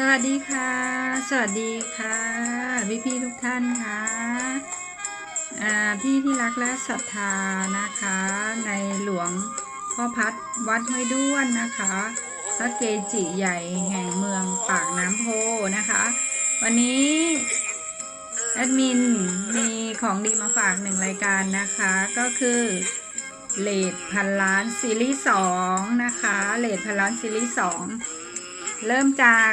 สวัสดีค่ะ สวัสดีค่ะ พี่พี่ๆทุกท่านค่ะอ่าพี่ที่รักและศรัทธานะคะ ในหลวงพ่อพัดวัดห้วยด้วนนะคะ พระเกจิใหญ่แห่งเมืองปากน้ำโพนะคะ วันนี้แอดมินมีของดีมาฝากหนึ่งรายการนะคะ ก็คือเลดพันล้านซีรีส์สองนะคะเลดพันล้านซีรีส์สองเริ่มจาก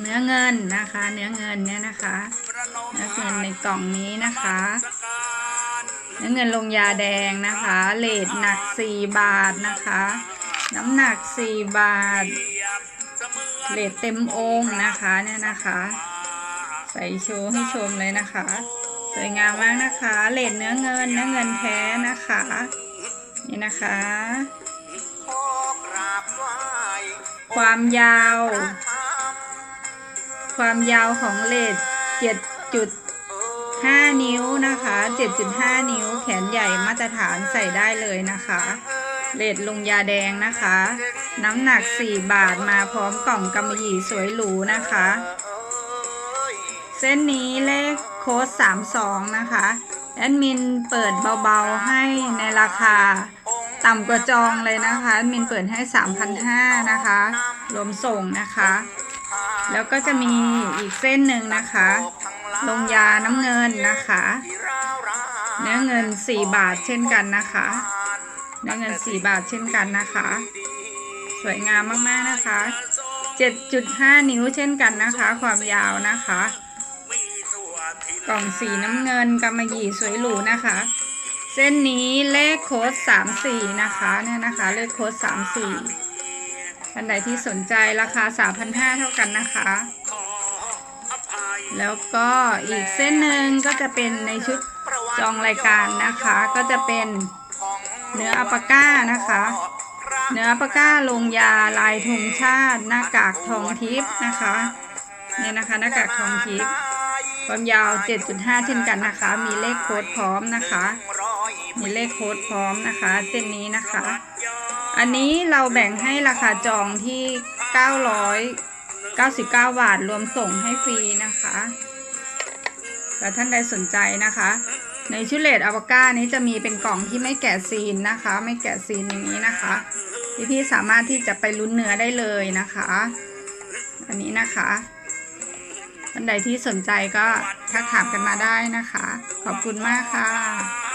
เนื้อเงินนะคะ เนื้อเงินเนี่ยนะคะเนื้อเงินในกล่องนี้นะคะ เนื้อเงินลงยาแดงนะคะเลทหนัก4บาทนะคะ น้ำหนัก4บาทเลทเต็มองค์นะคะเนี่ยนะคะ ใส่โชว์ให้ชมเลยนะคะ สวยงามมากนะคะเลทเนื้อเงินเนื้อเงินแท้นะคะนี่นะคะ ความยาว ความยาวของเลด7.5 นิ้วนะคะ 7.5 นิ้วแขนใหญ่มาตรฐานใส่ได้เลยนะคะ เลดลงยาแดงนะคะ น้ำหนัก 4 บาทมาพร้อมกล่องกำมะหยี่สวยหรูนะคะ เส้นนี้เลขโค้ด32 นะคะแอดมินเปิดเบาๆให้ในราคาต่ำกว่าจองเลยนะคะ แอดมินเปิดให้ 3,500นะคะ รวมส่งนะคะ แล้วก็จะมีอีกเส้นหนึ่งนะคะ ลงยาน้ำเงินนะคะ เนื้อเงิน 4 บาทเช่นกันนะคะ เนื้อเงิน 4 บาทเช่นกันนะคะ สวยงามมากๆนะคะ 7.5 นิ้วเช่นกันนะคะ ความยาวนะคะ กล่องสีน้ำเงินกำมะหยี่สวยหรูนะคะ เส้นนี้เลขโค้ด34 นะคะเนี่ยนะคะ เลขโค้ด34 ท่านใดที่สนใจราคา 3,500 เท่ากันนะคะ แล้วก็อีกเส้นหนึ่งก็จะเป็นในชุดจองรายการนะคะ ก็จะเป็นเนื้ออัปปาก้านะคะ เนื้ออัปปาก้าลงยาลายธงชาติ หน้ากากทองทิพย์นะคะเนี่ยนะคะหน้ากากทองทิพย์ความยาว 7.5 เช่นกันนะคะ มีเลขโค้ดพร้อมนะคะ มีเลขโค้ดพร้อมนะคะเส้นนี้นะคะ อันนี้เราแบ่งให้ราคาจองที่ 999 บาท รวมส่งให้ฟรีนะคะแต่ท่านใดสนใจนะคะ ในชุดเลดอวก้านี้จะมีเป็นกล่องที่ไม่แกะซีนนะคะ ไม่แกะซีนอย่างนี้นะคะ พี่พี่ๆสามารถที่จะไปลุ้นเนื้อได้เลยนะคะ อันนี้นะคะท่านใดที่สนใจก็ทักถามกันมาได้นะคะ ขอบคุณมากค่ะ